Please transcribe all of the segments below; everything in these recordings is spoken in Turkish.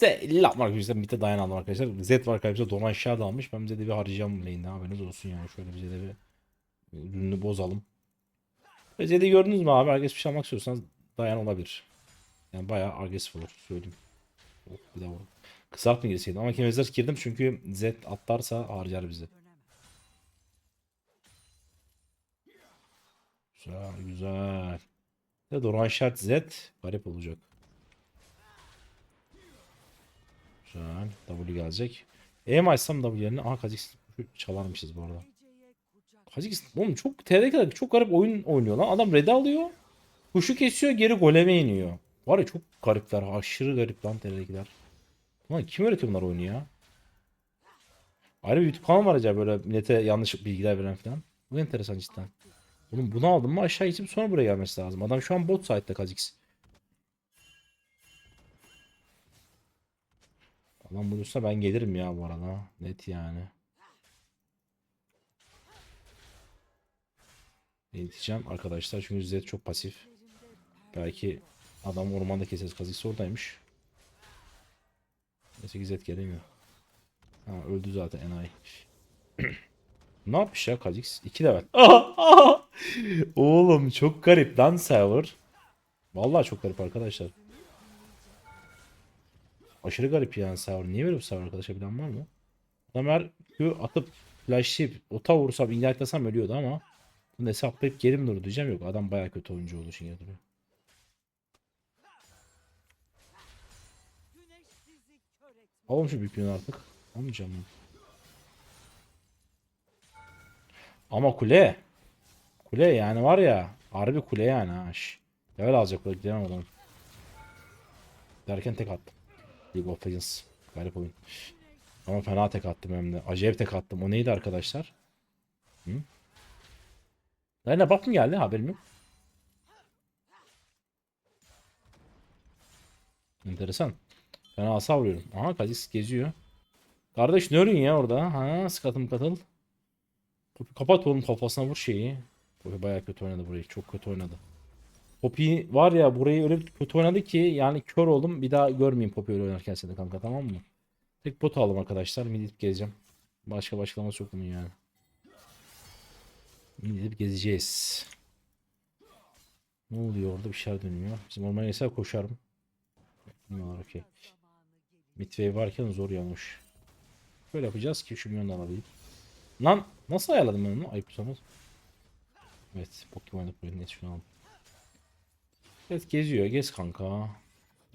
Selam arkadaşlar. Mite dayanalım arkadaşlar. Z var karşımızda don aşağı dalmış. Ben bize de bir harcayacağım lane'de. Haberiniz olsun yani. Şöyle bize de bir ürünü bozalım. Zed'i gördünüz mü abi? Herkes bir şey almak istiyorsanız dayan olabilir. Yani bayağı agresif olur. Söyleyeyim. Oh, bir daha vurun. Kısalt mı girseydim? Ama kemezler girdim çünkü Z atlarsa harcar bizi. Güzel güzel. Doran şart Z garip olacak. Güzel. W gelecek. E mi açsam W yerine? Aha Kazix çalarmışız bu arada. Kazix oğlum çok kadar çok garip oyun oynuyor lan. Adam red alıyor. Kuşu kesiyor geri goleme iniyor. Var ya çok garipler. Aşırı garip lan TR'dekiler. Lan kim öğretiyor bunlar oyunu ya? Ayrı bir YouTube kanalı var acaba böyle millete yanlış bilgiler veren falan. Bu enteresan cidden. Oğlum bunu aldım mı aşağı geçip sonra buraya gelmesi lazım. Adam şu an bot side'da Kazix. Adam bulursa ben gelirim ya bu arada. Net yani. Eğiteceğim arkadaşlar çünkü Zed çok pasif. Belki adam ormanda keseriz. Kazix oradaymış. Neyse ki Zed gelemiyor. Ha öldü zaten enayi. ne yapmış ya Kazix? 2 level. Oğlum çok garip lan server. Vallahi çok garip arkadaşlar. Aşırı garip yani server. Niye böyle bir server arkadaşlar bilen var mı? Adam her Q atıp flashlayıp ota vursam ignite'lasam ölüyordu ama bunu hesaplayıp geri mi durdu diyeceğim yok. Adam baya kötü oyuncu olduğu için duruyor. Alalım şu yönü artık. Almayacağım? Ama kule. Kule yani var ya. Harbi kule yani ha. Level alacak kule gidemem adamı. Derken tek attım. League of Legends. Garip oyun. Ama fena tek attım hem de. Acayip tek attım. O neydi arkadaşlar? Hı? Dayına bak mı geldi? Haberim yok. Enteresan. Fena asa vuruyorum. Aha Kazix geziyor. Kardeş ne örüyorsun ya orada? Ha sıkatım katıl. Kapat oğlum kafasına vur şeyi. Bayağı kötü oynadı burayı. Çok kötü oynadı. Poppy var ya burayı öyle kötü oynadı ki yani kör oldum. Bir daha görmeyeyim Poppy öyle oynarken seni kanka tamam mı? Tek bot aldım arkadaşlar. Midip gezeceğim. Başka başlaması yok bunun yani. Midip gezeceğiz. Ne oluyor orada bir şeyler dönüyor. Bizim ormana geçer koşarım. Bilmiyorlar okey. Midway varken zor yanmış. Böyle yapacağız ki şu milyonu alayım. Lan nasıl ayarladım ben onu? Ayıp sanır. Evet Pokemon'da buraya net şunu aldım. Evet geziyor. Gez kanka.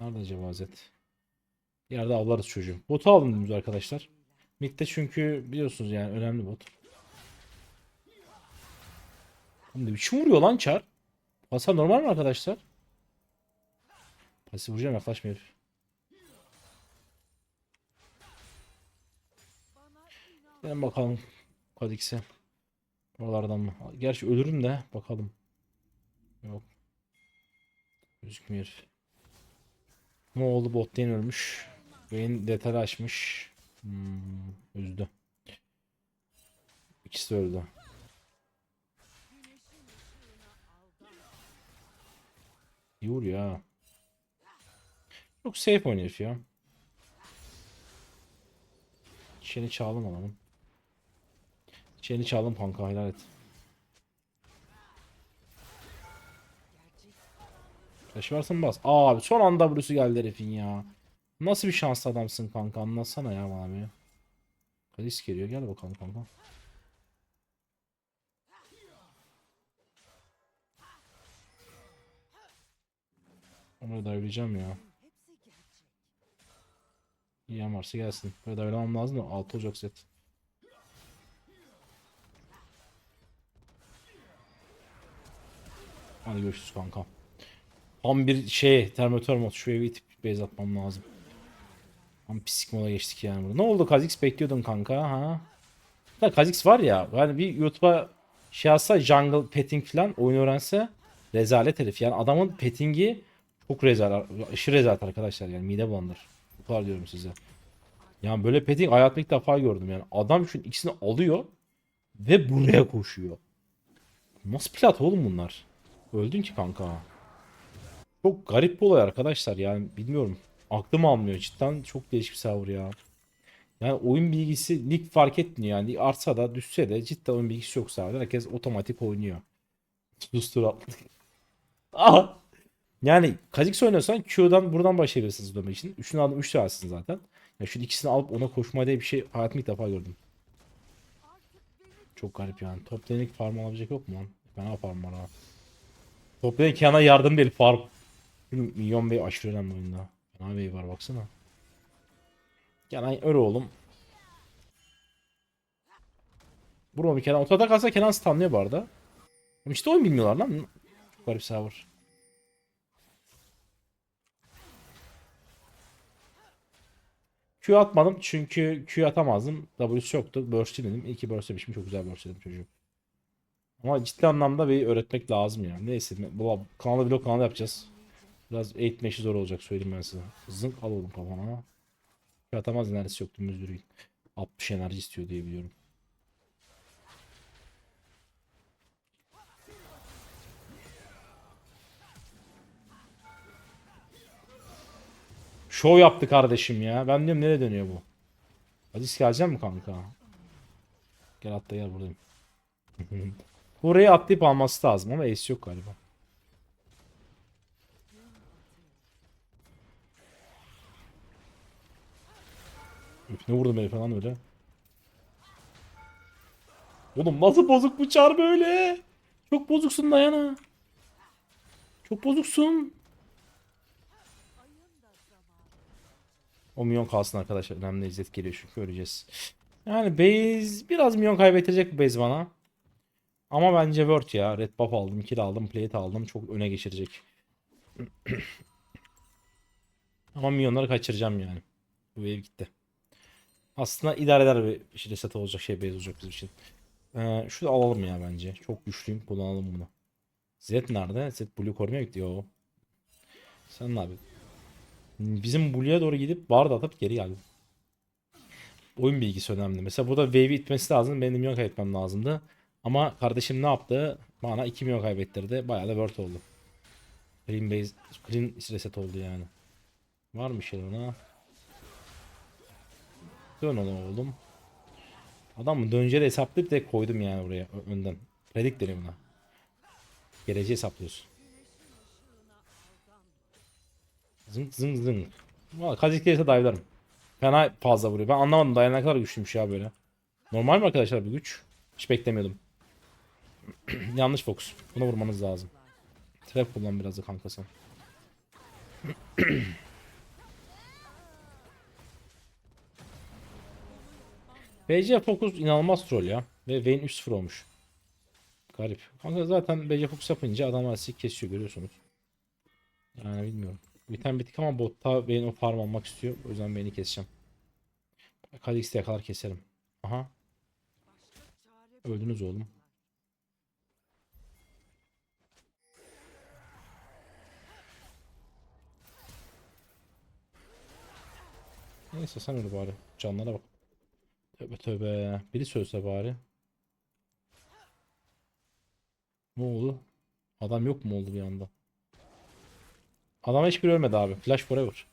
Nerede acaba? Bir yerde avlarız çocuğu. Botu aldım dümdüz arkadaşlar. Mid'de çünkü biliyorsunuz yani önemli bot. Oğlum ne biçim vuruyor lan çar? Hasar normal mi arkadaşlar? Pasif vuracağım yaklaşma herif. Gelin bakalım Kadix'e. Oralardan mı? Gerçi ölürüm de bakalım. Yok. Gözükmüyor. Ne oldu bot lane ölmüş. Beyin detay açmış. Hmm, üzdü. İkisi öldü. İyi vuruyor ha. Çok safe oynuyor herif ya. Çeni çaldım alalım. Çeni çaldım kanka helal et. Flash varsa bas. Abi son anda W'su geldi herifin ya. Nasıl bir şanslı adamsın kanka anlatsana ya bana bir. Kalis geliyor gel bakalım kanka. Onu oynayacağım ya. Yiyen varsa gelsin. Böyle oynamam lazım da 6 olacak set. Hadi görüşürüz kanka. Tam bir şey termometre mod. Şuraya bir itip base atmam lazım. Tam pislik moda geçtik yani burada. Ne oldu Kazix bekliyordun kanka ha? Da Kazix var ya yani bir YouTube'a şey yazsa jungle petting falan oyun öğrense rezalet herif. Yani adamın pettingi çok rezalet. Aşırı rezalet arkadaşlar yani mide bulandır. Bu kadar diyorum size. Yani böyle petting hayatımda ilk defa gördüm yani. Adam şu ikisini alıyor ve buraya koşuyor. Nasıl plat oğlum bunlar? Öldün ki kanka. Çok garip bir olay arkadaşlar yani bilmiyorum. Aklım almıyor cidden çok değişik bir server ya. Yani oyun bilgisi lig fark etmiyor yani artsa da düşse de cidden oyun bilgisi yok serverda. Herkes otomatik oynuyor. Sustur atladık. Aha. Yani Kha'Zix oynuyorsan Q'dan buradan başlayabilirsiniz dönmek için. Üçünü aldım 3 tanesini zaten. Ya şu ikisini alıp ona koşma diye bir şey hayatımda ilk defa gördüm. Çok garip yani. Top lane'lik farm alabilecek yok mu lan? Fena farm var ha. Top lane Kian'a yardım değil farm. Milyon Bey aşırı önemli oyunda. Fena Bey var baksana. Kenan öyle oğlum. Bro bir Kenan ortada kalsa Kenan stunlıyor bu arada. Ama işte oyun bilmiyorlar lan. Çok garip server. Q atmadım çünkü Q atamazdım. W'su yoktu. Burst dedim. İyi ki burst demişim. Çok güzel burst dedim çocuğu. Ama ciddi anlamda bir öğretmek lazım yani. Neyse bu kanalı vlog kanalı yapacağız. Biraz eğitme işi zor olacak söyleyeyim ben size. Zınk al oğlum kafana. Atamaz enerjisi yok dümdüz yürüyün. 60 enerji istiyor diye biliyorum. Show yaptı kardeşim ya. Ben diyorum nereye dönüyor bu? Hadi gelecek mi kanka? Gel atla gel buradayım. Burayı atlayıp alması lazım ama ace yok galiba. Üf, ne vurdum beni falan öyle. Oğlum nasıl bozuk bu böyle? Çok bozuksun Dayana. Çok bozuksun. O milyon kalsın arkadaşlar. Önemli izzet geliyor çünkü göreceğiz. Yani base biraz milyon kaybettirecek bu base bana. Ama bence Word ya. Red buff aldım, kill aldım, plate aldım. Çok öne geçirecek. Ama milyonları kaçıracağım yani. Bu wave gitti. Aslında idare eder bir şey reset olacak şey base olacak bizim için. Ee, şunu alalım ya bence. Çok güçlüyüm. Kullanalım bunu. Zed nerede? Zed Blue korumaya gitti. Yo. Sen ne yapıyorsun? Bizim Blue'ya doğru gidip bar da atıp geri geldim. Oyun bilgisi önemli. Mesela burada wave'i itmesi lazım. Benim milyon kaybetmem lazımdı. Ama kardeşim ne yaptı? Bana 2 milyon kaybettirdi. Bayağı da worth oldu. Clean base, clean reset oldu yani. Var mı şey ona? Dön oğlum. Adam mı döneceği hesaplayıp direkt koydum yani oraya önden. Predik deniyor buna. Geleceği hesaplıyorsun. Zınk zınk zınk. Valla Kazik gelirse dive'larım. Fena fazla vuruyor. Ben anlamadım dayan ne kadar güçlüymüş ya böyle. Normal mi arkadaşlar bu güç? Hiç beklemiyordum. Yanlış fokus. Buna vurmanız lazım. Trap kullan biraz da kanka BC Focus inanılmaz troll ya. Ve Vayne 3-0 olmuş. Garip. Kanka zaten BC Focus yapınca adamlar sizi kesiyor görüyorsunuz. Yani bilmiyorum. Biten bitik ama botta Vayne o farm almak istiyor. O yüzden Vayne'i keseceğim. Kalix'te kadar keserim. Aha. Öldünüz oğlum. Neyse sen öyle bari. Canlara bak. Tövbe tövbe. Biri söylese bari. Ne oldu? Adam yok mu oldu bir anda? Adam hiçbir ölmedi abi. Flash forever.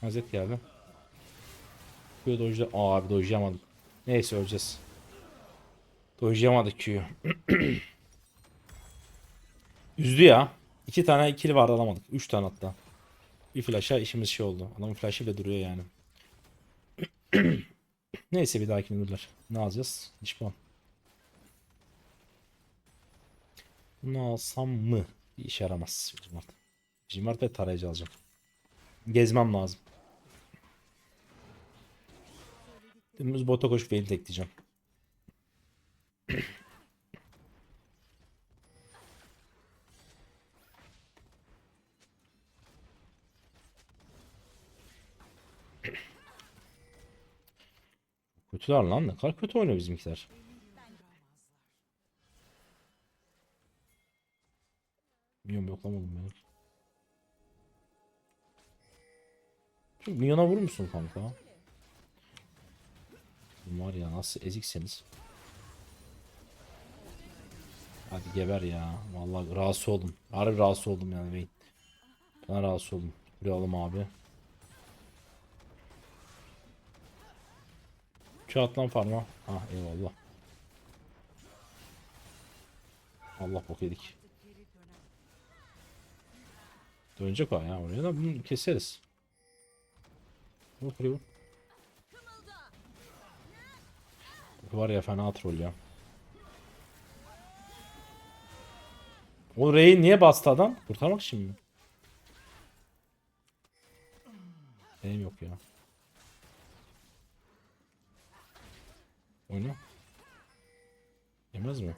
Hazret geldi. Q'yu dojla... Aa abi dojlayamadım. Neyse öleceğiz. Dojlayamadık Q'yu. Üzdü ya. İki tane kill vardı alamadık. Üç tane hatta. Bir flash'a işimiz şey oldu. Adamın flash'ı bile duruyor yani. Neyse bir dahakini dururlar. Ne alacağız? Dişman. Bunu alsam mı? Bir işe yaramaz. Jimart. Jimart ve tarayıcı alacağım. Gezmem lazım. Dümdüz bota koşup beni tekleyeceğim. Kötüler lan ne kadar kötü oynuyor bizimkiler. Milyon yoklamadım ya. Şu milyona vurur musun kanka? Var ya nasıl ezikseniz. Hadi geber ya. Vallahi rahatsız oldum. Harbi rahatsız oldum yani. Ben rahatsız oldum. Buraya alalım abi. Kağıt lan farma. Ah eyvallah. Allah bok yedik. Dönecek o ya oraya da bunu keseriz. Vur kırıyor. Bu var ya fena troll ya. O Rey'i niye bastı adam? Kurtarmak için mi? Benim yok ya. Oyna. Yemez mi?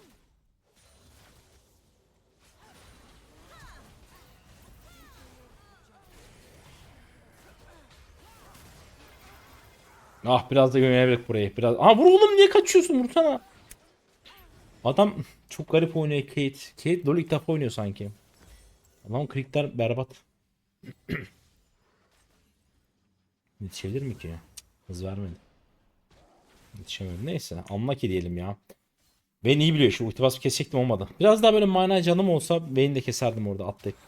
Ah biraz da gömeye bırak burayı. Biraz. Aa vur oğlum niye kaçıyorsun? Vursana. Adam çok garip oynuyor Kate. Kate LoL ilk defa oynuyor sanki. Adam krikler berbat. Yetişebilir mi ki? Hız vermedi. Yetişemedi. Neyse. Anlaki diyelim ya. Vayne iyi biliyor. Şu ulti basıp kesecektim olmadı. Biraz daha böyle mana canım olsa Vayne'i de keserdim orada atlayıp.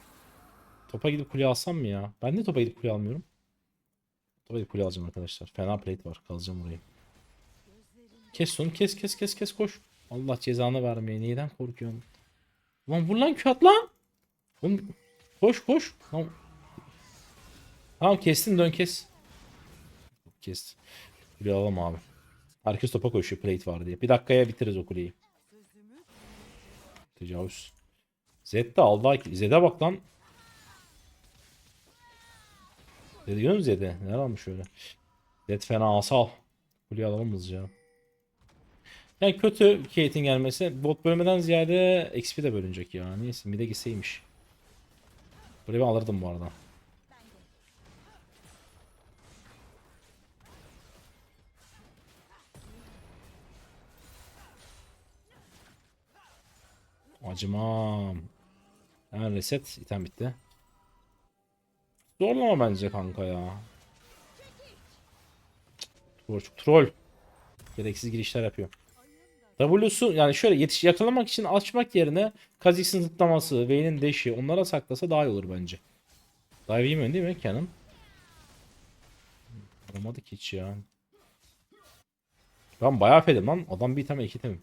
Topa gidip kule alsam mı ya? Ben de topa gidip kule almıyorum. Topa gidip kule alacağım arkadaşlar. Fena plate var. Kalacağım orayı. Kes onu. Kes kes kes kes koş. Allah cezanı vermeye. Neyden korkuyorsun? Lan vur lan kağıt lan. Oğlum, koş koş. Tamam. Tamam kestin dön kes. Kes. Kuleyi alalım abi. Herkes topa koşuyor plate var diye. Bir dakikaya bitiririz o kuleyi. Tecavüz. Zed de aldı. Zed'e bak lan. Zed'e görüyor musun Zed'e? Neler almış öyle. Zed fena asal. Kuleyi alalım hızlıca. Yani kötü Kate'in gelmesi. Bot bölmeden ziyade XP de bölünecek ya. Neyse mid'e gitseymiş. Burayı ben alırdım bu arada. Acımam. Hemen reset. item bitti. Zorlama bence kanka ya. Troll. Troll. Gereksiz girişler yapıyor. W'su yani şöyle yetiş yakalamak için açmak yerine Kha'Zix'in zıplaması, Vayne'in deşi onlara saklasa daha iyi olur bence. Dive yemiyorsun değil mi Canon? Vuramadık hiç ya. Ben bayağı fedim lan. Adam bir item iki item.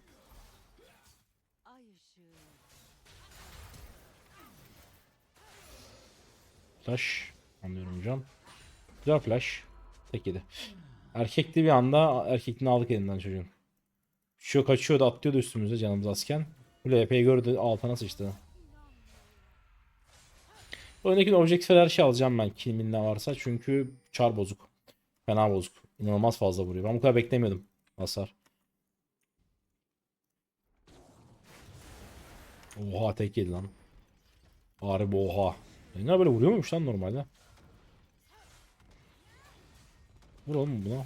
Flash. Anlıyorum hocam. Güzel flash. Tek yedi. Erkekti bir anda erkekliğini aldık elinden çocuğun. Şu kaçıyordu atlıyordu üstümüze canımız azken. Bu LP gördü altına sıçtı. Oyundaki objektif her şey alacağım ben kimin ne varsa çünkü çar bozuk. Fena bozuk. İnanılmaz fazla vuruyor. Ben bu kadar beklemiyordum hasar. Oha tek yedi lan. Harbi oha. Ne böyle vuruyor muymuş lan normalde? Vur oğlum buna.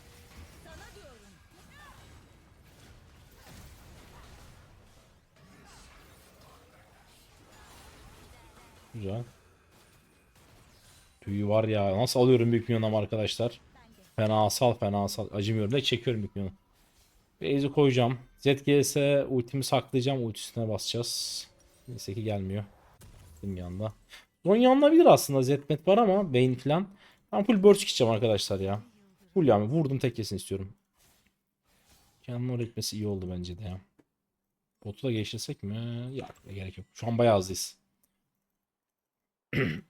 Güzel. Tüyü var ya. Nasıl alıyorum büyük milyonam arkadaşlar. Fenasal fenasal. Acımıyorum da çekiyorum büyük milyonu. Base'i koyacağım. Z gelirse ultimi saklayacağım. Ultisine basacağız. Neyse ki gelmiyor. Benim yanında. Zonya alınabilir aslında. Zedmet var ama Vayne falan. Ben full burst gideceğim arkadaşlar ya. Full yani vurdum tek kesin istiyorum. Kendine oraya gitmesi iyi oldu bence de ya. Botu da geçirsek mi? Yok gerek yok. Şu an bayağı hızlıyız.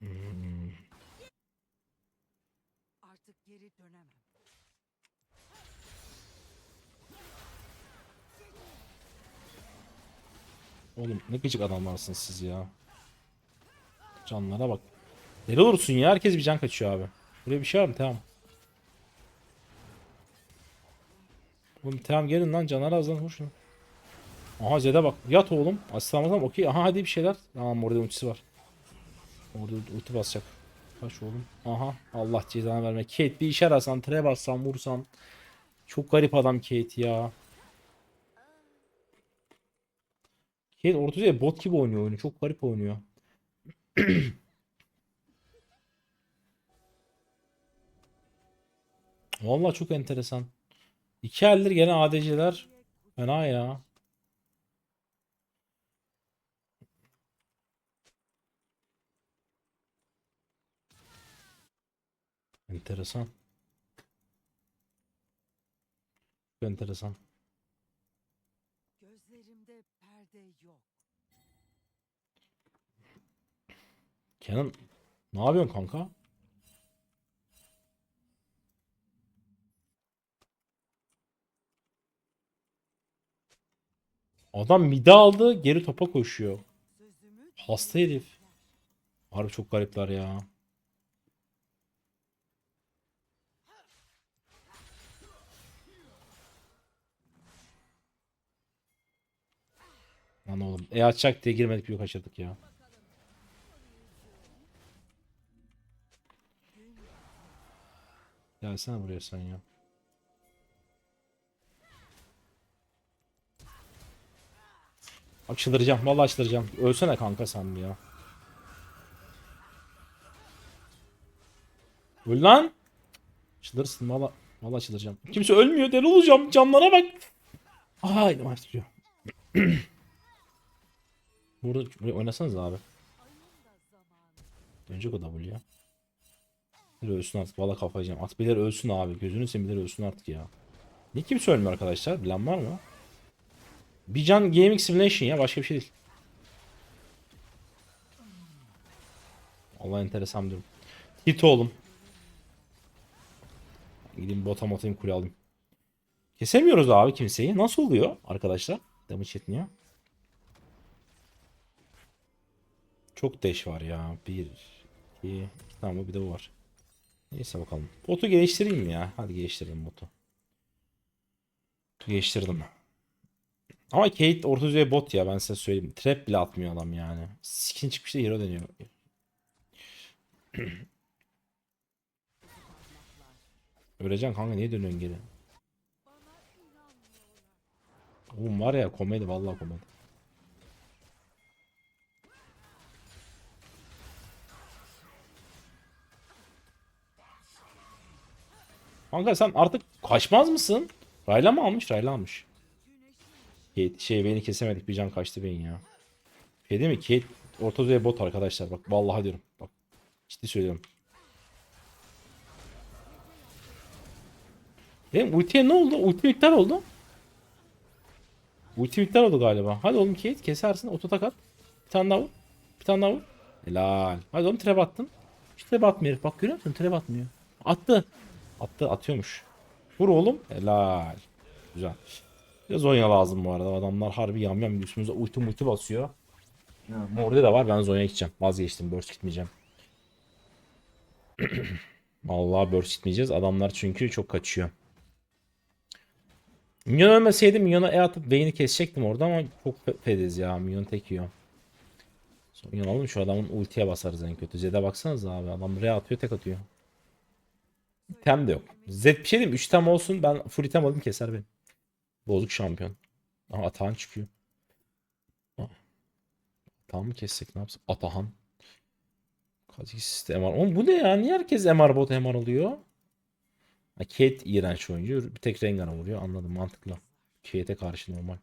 Hmm. Oğlum ne gıcık adamlarsınız siz ya. Canlara bak. Deli olursun ya. Herkes bir can kaçıyor abi. Buraya bir şey var mı? Tamam. Oğlum tamam gelin lan canlar az lan. Aha Zed'e bak. Yat oğlum. Aslanmadan okey. Aha hadi bir şeyler. Tamam orada ultisi var. Orada ulti basacak. Kaç oğlum. Aha. Allah cezanı verme. Kate bir işe arasan, tre bassan, vursan. Çok garip adam Kate ya. Şey ortaya bot gibi oynuyor oyunu. Çok garip oynuyor. Vallahi çok enteresan. İki eldir gene ADC'ler fena ya. Enteresan. Enteresan. Perde yok. Kenan ne yapıyorsun kanka? Adam mide aldı geri topa koşuyor. Hasta herif. Harbi çok garipler ya. Lan oğlum. E açacak diye girmedik bir kaçırdık ya. Gelsene buraya sen ya. Açılacağım. Vallahi açılacağım. Ölsene kanka sen ya. Öl lan. Açılırsın valla. Valla açılacağım. Kimse ölmüyor. Deli olacağım. Canlara bak. Aa elim açtırıyor. Burada oynasanız abi. Dönecek o W ya. Bir ölsün artık. Valla kafayacağım. At bilir ölsün abi. Gözünü seveyim bilir ölsün artık ya. Niye kimse ölmüyor arkadaşlar? Bilen var mı? Bir can Gaming Simulation ya. Başka bir şey değil. Allah enteresan diyorum. Hit oğlum. Gideyim bota motayım kule alayım. Kesemiyoruz abi kimseyi. Nasıl oluyor arkadaşlar? Damage yetmiyor. Çok deş var ya. Bir, iki, iki tane bir de bu var. Neyse bakalım. Botu geliştireyim mi ya? Hadi geliştirdim botu. Geliştirdim. Ama Kate orta düzey bot ya ben size söyleyeyim. Trap bile atmıyor adam yani. Skin çıkmışta hero deniyor. Öleceksin kanka niye dönüyorsun geri? Oğlum var ya komedi vallahi komedi. Kanka sen artık kaçmaz mısın? Rayla mı almış? Rayla almış. Kate, şey beni kesemedik bir can kaçtı beyin ya. Şey değil mi? Kate orta bot arkadaşlar bak vallahi diyorum. Bak ciddi söylüyorum. Benim ultiye ne oldu? Ulti iptal oldu. Ulti iptal oldu galiba. Hadi oğlum Kate kesersin. Oto takat. Bir tane daha vur. Bir tane daha vur. Helal. Hadi oğlum trap attın. Hiç trap atmıyor. Bak görüyor musun? Trap atmıyor. Attı. Attı atıyormuş. Vur oğlum. Helal. Güzel. Biraz Zonya lazım bu arada. Adamlar harbi yamyam üstümüze ulti multi basıyor. Morde de var. Ben Zonya gideceğim. Vazgeçtim. Burst gitmeyeceğim. Vallahi burst gitmeyeceğiz. Adamlar çünkü çok kaçıyor. Minyon ölmeseydi Minyon'a E atıp Vayne'i kesecektim orada ama çok fe- fediz ya. Minyon tek yiyor. Minyon alalım şu adamın ultiye basarız en kötü. Zed'e baksanız abi. Adam R atıyor tek atıyor. Tem de yok. Zed bir şey diyeyim mi? 3 tem olsun ben full item alayım keser beni. Bozuk şampiyon. Aha Atahan çıkıyor. Ah. Atahan mı kessek ne yapsak? Atahan. Kazix MR. Oğlum bu ne ya? Niye herkes MR bot MR oluyor? Ha, Kate iğrenç oyuncu. Bir tek Rengar'a vuruyor. Anladım mantıklı. Kate'e karşı normal.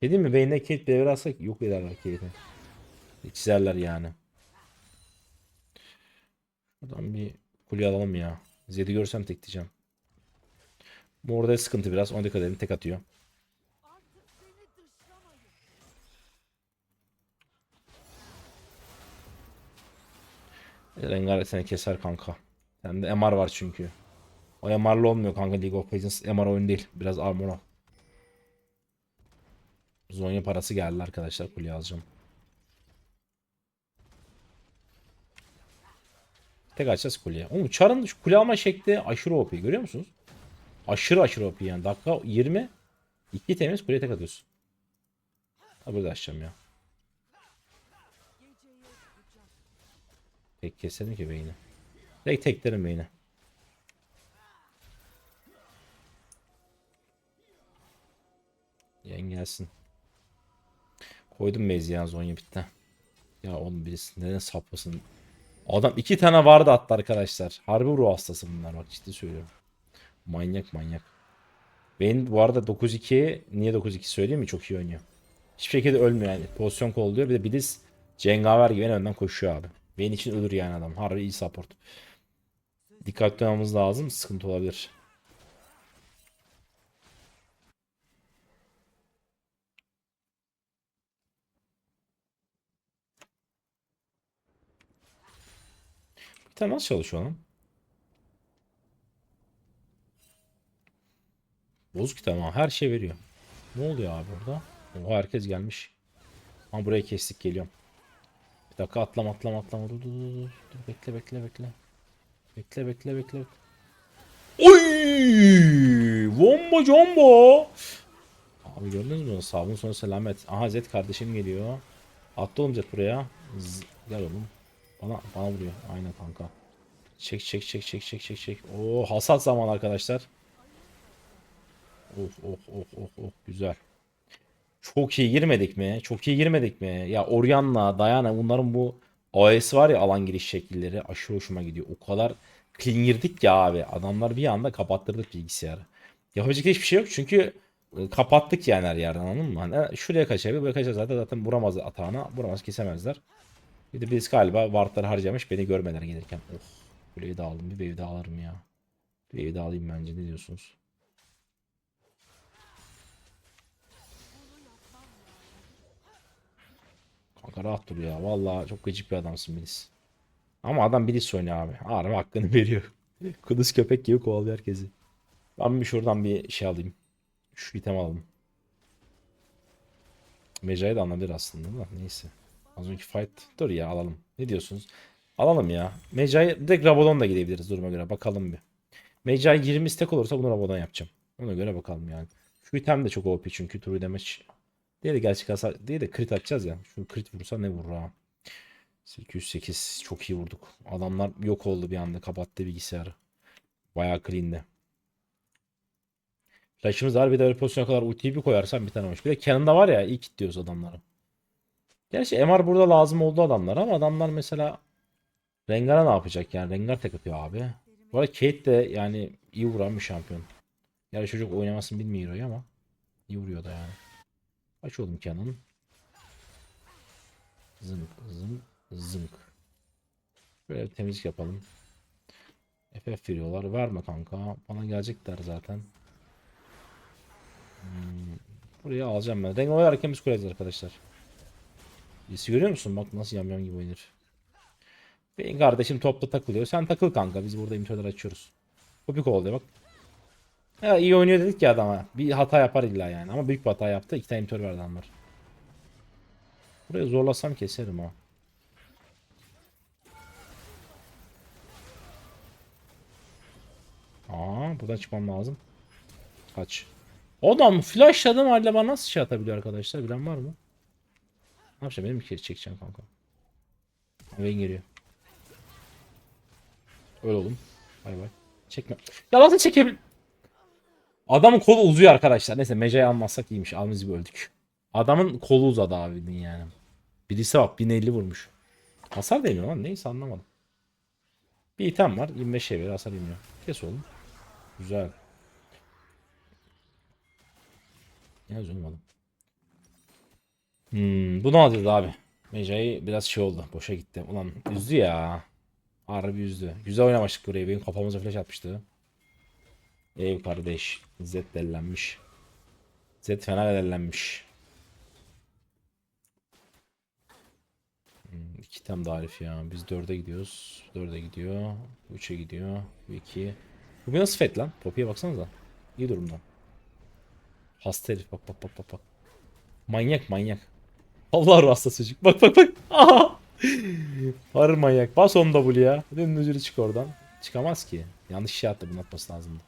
Şey değil mi? Vayne'e Kate bir alsak yok ederler Kate'i. Çizerler yani. Şuradan bir kule alalım ya. Zed'i görsem tek diyeceğim. Bu orada sıkıntı biraz. Ona dikkat edin. Tek atıyor. artık beni dışlamayın. Rengar seni keser kanka. Sende MR var çünkü. O MR'lı olmuyor kanka League of Legends MR oyun değil. Biraz armor al. Zonya parası geldi arkadaşlar. Kuleye alacağım. Tek açacağız kuleye. Oğlum Char'ın şu kule alma şekli aşırı OP görüyor musunuz? Aşırı aşırı OP yani. Dakika 20 2 temiz kuleye tek atıyorsun. Ha burada açacağım ya. Tek keselim ki beyni. Tek teklerim beyni. Yen gelsin. Koydum mezyan Zonya bitti. Ya oğlum birisi neden saplasın. Adam iki tane vardı attı arkadaşlar. Harbi ruh hastası bunlar bak ciddi söylüyorum. Manyak manyak. Benim bu arada 9-2 niye 9-2 söyleyeyim mi? Çok iyi oynuyor. Hiçbir şekilde ölmüyor yani. Pozisyon kolluyor. Bir de Biliz Cengaver gibi en önden koşuyor abi. Benim için ölür yani adam. Harbi iyi support. Dikkatli olmamız lazım. Sıkıntı olabilir. Tane nasıl çalışıyor lan? Bozuk tamam. Her şey veriyor. Ne oluyor abi burada? Oha herkes gelmiş. Ama buraya kestik geliyorum. Bir dakika atlama atlama atlama. Dur dur dur. dur. Dur, bekle bekle bekle. Bekle bekle bekle. Oy! Bomba jumbo. Abi gördünüz mü? Sabun sonu selamet. Aha Zed kardeşim geliyor. Attı oğlum Zed buraya. Z- Gel oğlum. Bana bana vuruyor. Aynen kanka. Çek çek çek çek çek çek çek. Oo hasat zaman arkadaşlar. Of of of of of güzel. Çok iyi girmedik mi? Çok iyi girmedik mi? Ya Orion'la Diana bunların bu AS var ya alan giriş şekilleri aşırı hoşuma gidiyor. O kadar clean girdik ya abi. Adamlar bir anda kapattırdık bilgisayarı. Yapacak hiçbir şey yok çünkü e, kapattık yani her yerden anladın mı? Hani şuraya kaçabilir, buraya kaçar zaten zaten vuramaz atağına. Vuramaz kesemezler. Bir de biz galiba wardları harcamış beni görmeler gelirken. Of. Kuleyi de aldım. Bir wave daha alırım ya. Bir wave daha alayım bence. Ne diyorsunuz? Kanka rahat dur ya. Vallahi çok gıcık bir adamsın Bilis. Ama adam Bilis oynuyor abi. Harbi hakkını veriyor. Kuduz köpek gibi kovalıyor herkesi. Ben bir şuradan bir şey alayım. Şu item alalım. Mecra'yı da alınabilir aslında da neyse. Az önceki fight. Dur ya alalım. Ne diyorsunuz? Alalım ya. Mecra'yı direkt Rabadon da gidebiliriz duruma göre. Bakalım bir. Mecra'yı 20 stack olursa bunu Rabadon yapacağım. Ona göre bakalım yani. Şu item de çok OP çünkü True Damage diye de gerçek hasar diye de crit atacağız ya. Şu crit vursa ne vurur ha. 808 çok iyi vurduk. Adamlar yok oldu bir anda. Kapattı bilgisayarı. Bayağı clean'di. Flash'ımız var bir de pozisyona kadar ultiyi bir koyarsam bir tane olmuş. Bir de Cannon'da var ya iyi kilitliyoruz adamları. Gerçi MR burada lazım oldu adamlar ama adamlar mesela Rengar'a ne yapacak yani? Rengar tek atıyor abi. Bu arada Kate de yani iyi vuran bir şampiyon. Yani çocuk oynamasını bilmiyor Hero'yu ama iyi vuruyor da yani. Aç oğlum Canon. Zınk zınk zınk. Böyle bir temizlik yapalım. FF veriyorlar. Verme kanka. Bana gelecekler zaten. Hmm, Buraya alacağım ben. Rengar oynarken biz kuracağız arkadaşlar. Birisi görüyor musun? Bak nasıl yamyam gibi oynar. Benim kardeşim topla takılıyor. Sen takıl kanka. Biz burada imtörler açıyoruz. Kopik oldu bak. Ya iyi oynuyor dedik ya adama. Bir hata yapar illa yani. Ama büyük bir hata yaptı. İki tane imtör verdi adamlar. Buraya zorlasam keserim ha. Aa, buradan çıkmam lazım. Kaç. Adam flashladım halde bana nasıl şey atabiliyor arkadaşlar? Bilen var mı? Ne yapacağım? Benim bir kere çekeceğim kanka. Vayne geliyor. Öyle oğlum. Bay bay. Çekme. Ya nasıl çekebil... Adamın kolu uzuyor arkadaşlar. Neyse Meca'yı almazsak iyiymiş. Gibi öldük. Adamın kolu uzadı abinin yani. Birisi bak 1050 vurmuş. Hasar değmiyor lan. Neyse anlamadım. Bir item var. 25 şey. Hasar yemiyor. Kes oğlum. Güzel. Ya üzülmedim. Hmm, bunu alacağız abi. Mecai biraz şey oldu. Boşa gitti. Ulan üzdü ya. Harbi üzdü. Güzel oynamıştık burayı. Benim kafamıza flash atmıştı. Ev kardeş. Z dellenmiş. Z fena dellenmiş. Hmm, iki tam da ya. Biz dörde gidiyoruz. Dörde gidiyor. Üçe gidiyor. Bu iki. Bu bir nasıl fet lan? Poppy'ye baksanıza. İyi durumda. Hasta herif bak bak bak bak bak. Manyak manyak. Allah rasta çocuk. Bak bak bak. Aha. Harbi manyak. Bas onu W'ya. Dümdüz çık oradan. Çıkamaz ki. Yanlış şey attı bunu atması lazımdı.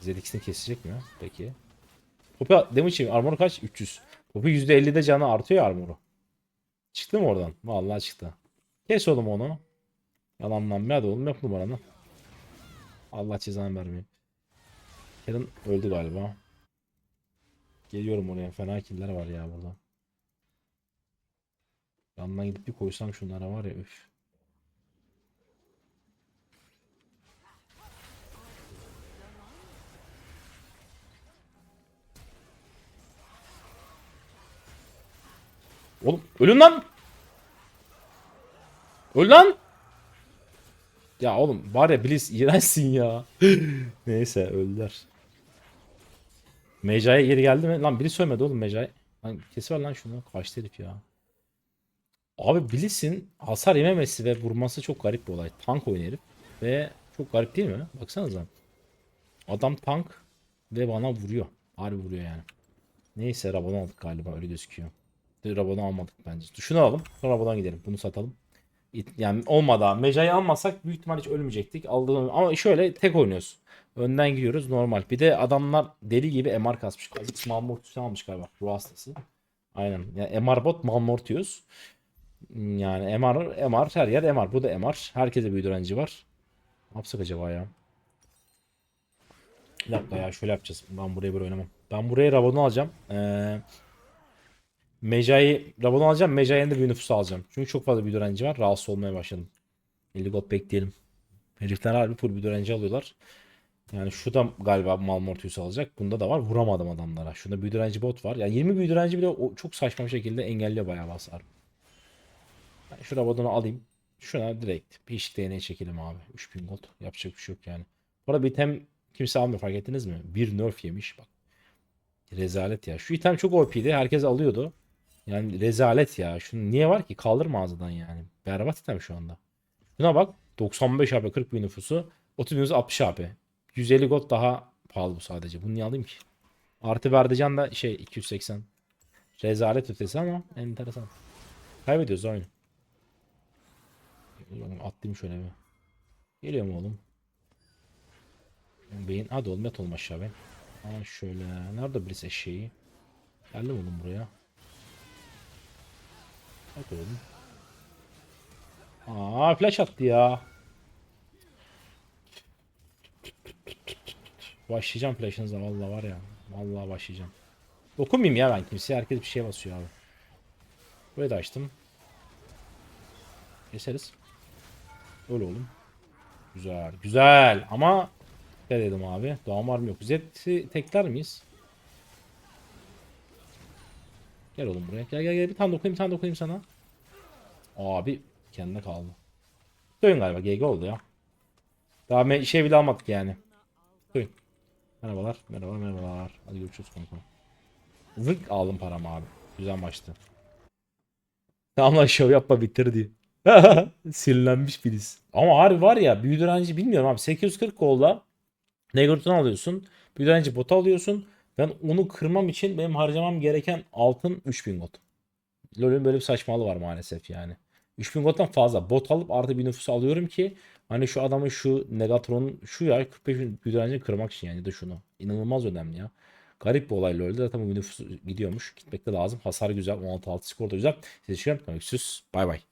ZX'ini kesecek mi ya? Peki. Poppy damage yemiyor. Armor kaç? 300. Poppy %50'de canı artıyor ya armoru. Çıktı mı oradan? Vallahi çıktı. Kes oğlum onu. Yalanlanma hadi oğlum yap numaranı. Allah cezanı vermiyor. Karen öldü galiba. Geliyorum oraya. Fena killer var ya burada. Yanına gidip bir koysam şunlara var ya üf. Oğlum ölün lan. Öl lan. Ya oğlum var ya Blitz iğrençsin ya. Neyse öldüler. Mecai geri geldi mi? Lan biri söylemedi oğlum Mecai. Lan kesiver lan şunu. Kaçtı herif ya. Abi Blitz'in hasar yememesi ve vurması çok garip bir olay. Tank oynuyor. Ve çok garip değil mi? Baksanıza. Adam tank ve bana vuruyor. Harbi vuruyor yani. Neyse Rabadon aldık galiba öyle gözüküyor. Rabadon almadık bence. Şunu alalım. Sonra Rabadon gidelim. Bunu satalım. Yani olmadan Meca'yı almasak büyük ihtimal hiç ölmeyecektik. Aldığım ama şöyle tek oynuyoruz. Önden gidiyoruz normal. Bir de adamlar deli gibi MR kasmış. Kha'Zix Malmortius'u almış galiba. Ruh hastası. Aynen. Yani MR bot Malmortius. Yani MR, MR her yer MR. Bu da MR. Herkese bir öğrenci var. Ne yapsak acaba ya? Bir dakika ya şöyle yapacağız. Ben buraya böyle oynamam. Ben buraya Rabadon alacağım. Ee, Mecai Rabadon alacağım. Mecai'nin de bir nüfusu alacağım. Çünkü çok fazla bir öğrenci var. Rahatsız olmaya başladım. 50 gold bekleyelim. Herifler harbi full bir öğrenci alıyorlar. Yani şu da galiba Malmortius alacak. Bunda da var. Vuramadım adamlara. Şunda bir öğrenci bot var. Yani 20 bir öğrenci bile çok saçma bir şekilde engelliyor bayağı hasar. Ben şu Rabadon'u alayım. Şuna direkt hiç DNA çekelim abi. 3000 gold. Yapacak bir şey yok yani. Bu arada bir item kimse almıyor fark ettiniz mi? Bir nerf yemiş bak. Rezalet ya. Şu item çok OP'di. Herkes alıyordu. Yani rezalet ya. Şunu niye var ki? Kaldır mağazadan yani. Berbat item şu anda. Şuna bak. 95 AP 40 bin nüfusu. 30 bin nüfusu 60 AP. 150 gold daha pahalı bu sadece. Bunu niye alayım ki? Artı verdican da şey 280. Rezalet ötesi ama enteresan. Kaybediyoruz oyunu. Oğlum atlayayım şöyle bir. Geliyor mu oğlum? Beyin hadi oğlum yat oğlum aşağı be. Ha şöyle. Nerede birisi eşeği? Geldim oğlum buraya. Hadi oğlum. Aa flash attı ya. Başlayacağım flash'ınıza vallahi var ya. Vallahi başlayacağım. Dokunmayayım ya ben kimseye. Herkes bir şeye basıyor abi. Burayı da açtım. Keseriz. Öyle oğlum. Güzel. Güzel. Ama ne dedim abi? Doğan var mı yok. Zed'i tekler miyiz? Gel oğlum buraya. Gel gel gel. Bir tane dokunayım bir tane dokunayım sana. Abi kendine kaldı. Dön galiba. GG oldu ya. Daha şey bile almadık yani. Dön. Merhabalar. Merhaba merhabalar. Hadi görüşürüz kanka. Zık aldım paramı abi. Güzel maçtı. Tamam lan şov yapma bitir diye. Sinirlenmiş birisi. Ama harbi var ya büyü direnci bilmiyorum abi. 840 golla Negot'unu alıyorsun. Büyü direnci botu alıyorsun. Ben onu kırmam için benim harcamam gereken altın 3000 gold. LoL'ün böyle bir saçmalığı var maalesef yani. 3000 gold'dan fazla bot alıp artı bir nüfusu alıyorum ki hani şu adamın şu Negatron'un şu ya 45 bin büyü direncini kırmak için yani ya da şunu. İnanılmaz önemli ya. Garip bir olay LoL'de zaten bu nüfusu gidiyormuş. Gitmek de lazım. Hasar güzel. 16-6 skor da güzel. Size çıkıyorum. Görüşürüz. Bay bay.